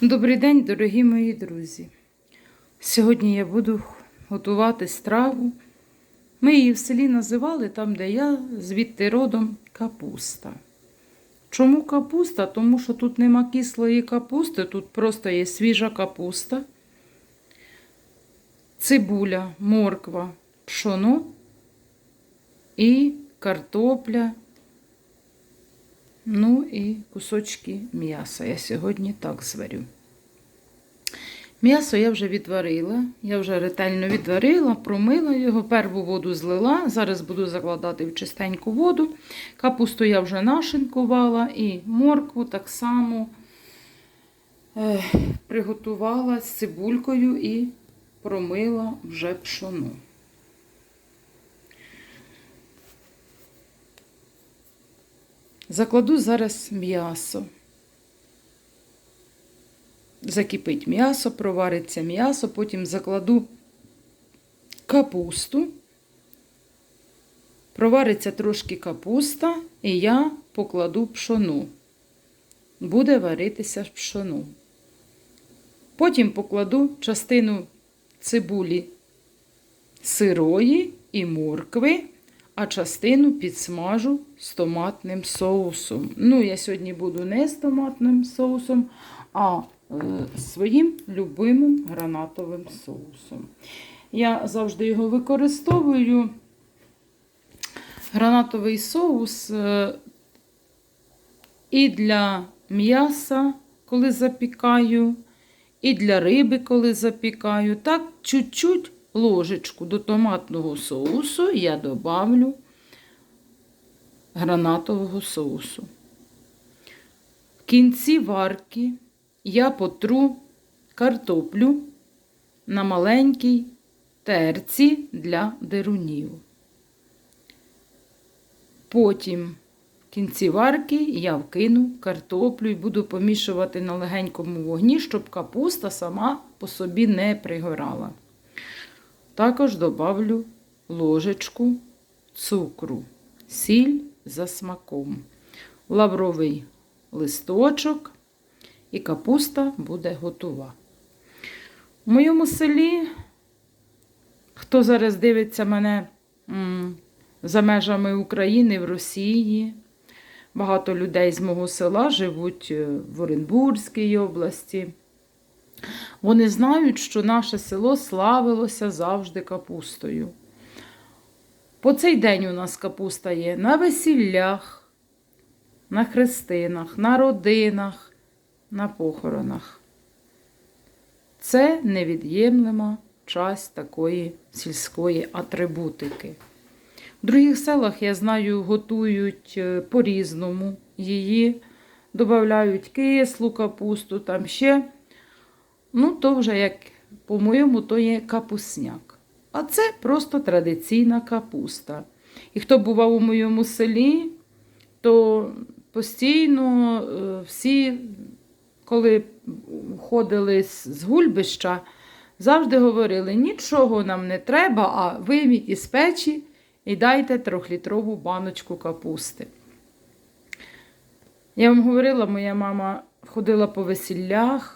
Добрий день, дорогі мої друзі. Сьогодні я буду готувати страву. Ми її в селі називали там, де я, звідти родом капуста. Чому капуста? Тому що тут нема кислої капусти, тут просто є свіжа капуста, цибуля, морква, пшоно і картопля. Ну і кусочки м'яса. Я сьогодні так зварю. М'ясо я вже відварила, я вже ретельно відварила, промила його, перву воду злила. Зараз буду закладати в чистеньку воду. Капусту я вже нашинкувала і моркву так само е, приготувала з цибулькою і промила вже пшону. Закладу зараз м'ясо. Закипить м'ясо, провариться м'ясо, потім закладу капусту. Провариться трошки капуста, і я покладу пшону. Буде варитися пшону. Потім покладу частину цибулі сирої і моркви а частину підсмажу з томатним соусом. Ну, я сьогодні буду не з томатним соусом, а е, своїм любимим гранатовим соусом. Я завжди його використовую. Гранатовий соус е, і для м'яса, коли запікаю, і для риби, коли запікаю. Так, чуть-чуть ложечку до томатного соусу я добавлю гранатового соусу. В кінці варки я потру картоплю на маленькій терці для дерунів. Потім в кінці варки я вкину картоплю і буду помішувати на легенькому вогні, щоб капуста сама по собі не пригорала. Також добавлю ложечку цукру, сіль за смаком, лавровий листочок і капуста буде готова. У моєму селі, хто зараз дивиться мене за межами України в Росії, багато людей з мого села живуть е, в Оренбурзькій області. Вони знають, що наше село славилося завжди капустою. По цей день у нас капуста є на весіллях, на хрестинах, на родинах, на похоронах. Це невід'ємлема часть такої сільської атрибутики. В других селах, я знаю, готують е, по-різному її, додають кислу капусту, там ще. Ну, то вже, як, по-моєму, то є капусняк. А це просто традиційна капуста. І хто бував у моєму селі, то постійно е, всі, коли ходили з гульбища, завжди говорили: нічого нам не треба, а вийміть із печі і дайте трьохлітрову баночку капусти. Я вам говорила, моя мама ходила по весіллях.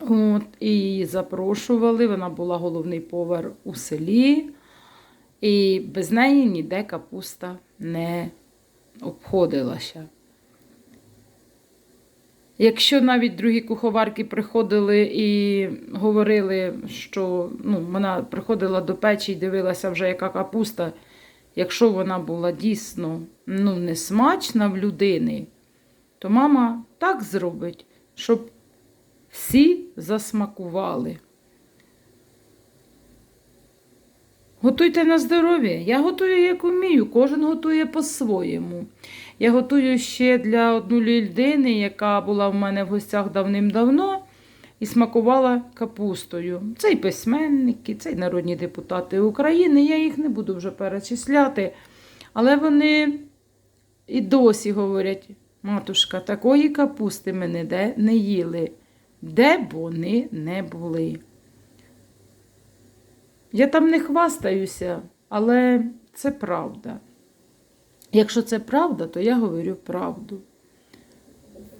От, І її запрошували, вона була головний повар у селі, і без неї ніде капуста не обходилася. Якщо навіть другі куховарки приходили і говорили, що ну, вона приходила до печі і дивилася вже, яка капуста, якщо вона була дійсно ну, несмачна в людини, то мама так зробить, щоб всі засмакували. Готуйте на здоров'я. Я готую, як вмію, кожен готує по-своєму. Я готую ще для одної людини, яка була в мене в гостях давним-давно і смакувала капустою. Це й письменники, це й народні депутати України. Я їх не буду вже перечисляти. Але вони і досі говорять, матушка, такої капусти ми не їли де б вони не були. Я там не хвастаюся, але це правда. Якщо це правда, то я говорю правду.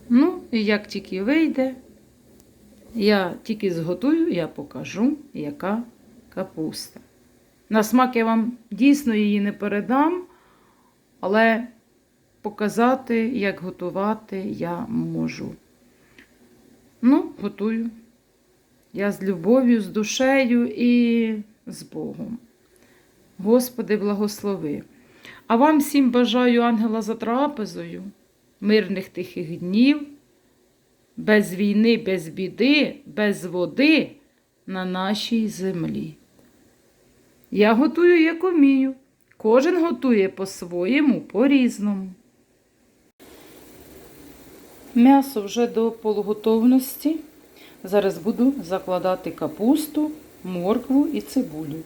Ну, і як тільки вийде, Я тільки зготую, я покажу, яка капуста. На смак я вам дійсно її не передам, але показати, як готувати я можу. Ну, готую. Я з любов'ю, з душею і з Богом. Господи, благослови. А вам всім бажаю ангела за трапезою, мирних тихих днів, без війни, без біди, без води на нашій землі. Я готую, як умію. Кожен готує по-своєму, по-різному. М'ясо вже до полуготовності. Зараз буду закладати капусту, моркву і цибулю.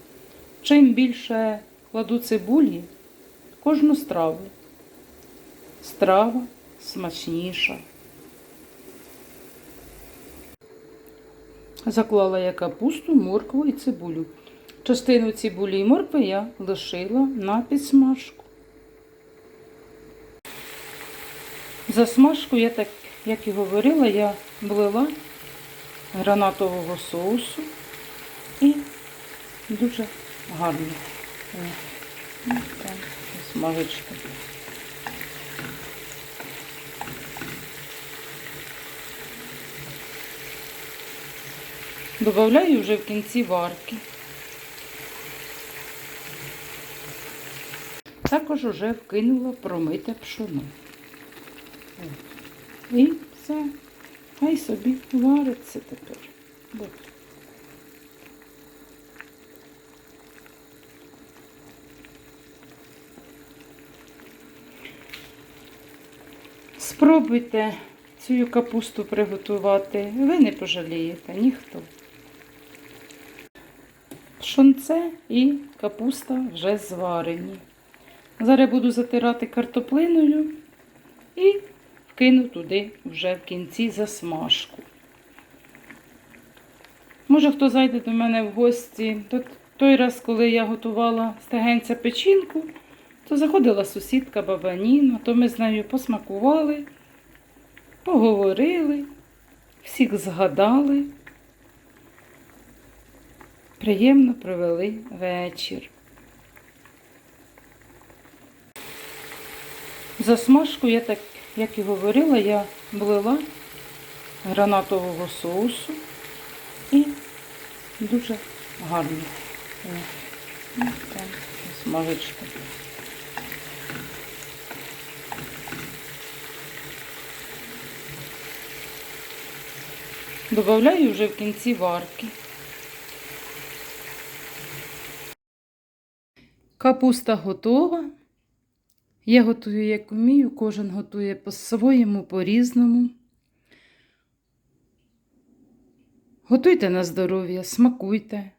Чим більше кладу цибулі, кожну страву. Страва смачніша. Заклала я капусту, моркву і цибулю. Частину цибулі і моркви я лишила на підсмажку. Засмажку я так, як і говорила, я влила гранатового соусу і дуже гарно. О, Смажечка. Добавляю вже в кінці варки. Також вже вкинула промите пшоно. І все. Хай собі вариться тепер. От. Спробуйте цю капусту приготувати. Ви не пожалієте, ніхто. Пшонце і капуста вже зварені. Зараз буду затирати картоплиною і вкину туди вже в кінці засмажку. Може, хто зайде до мене в гості, то той раз, коли я готувала стегенця печінку, то заходила сусідка баба Ніна, то ми з нею посмакували, поговорили, всіх згадали. Приємно провели вечір. Засмажку я так, як і говорила, я влила гранатового соусу і дуже гарно. Смажечка. Добавляю вже в кінці варки. Капуста готова. Я готую, як вмію, кожен готує по-своєму, по-різному. Готуйте на здоров'я, смакуйте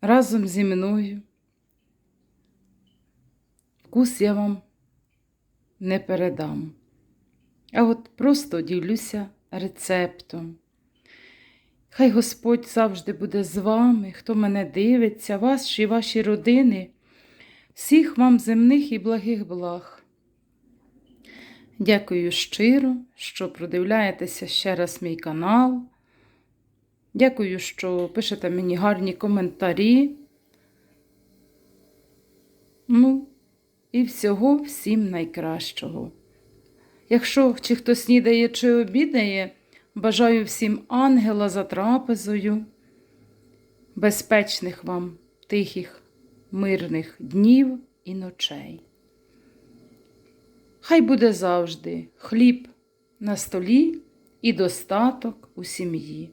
разом зі мною. Вкус я вам не передам. А от просто ділюся рецептом. Хай Господь завжди буде з вами, хто мене дивиться, вас і ваші родини, всіх вам земних і благих благ. Дякую щиро, що продивляєтеся ще раз мій канал. Дякую, що пишете мені гарні коментарі. Ну, і всього всім найкращого. Якщо чи хто снідає, чи обідає, бажаю всім ангела за трапезою, безпечних вам, тихих, мирних днів і ночей. Хай буде завжди хліб на столі і достаток у сім'ї.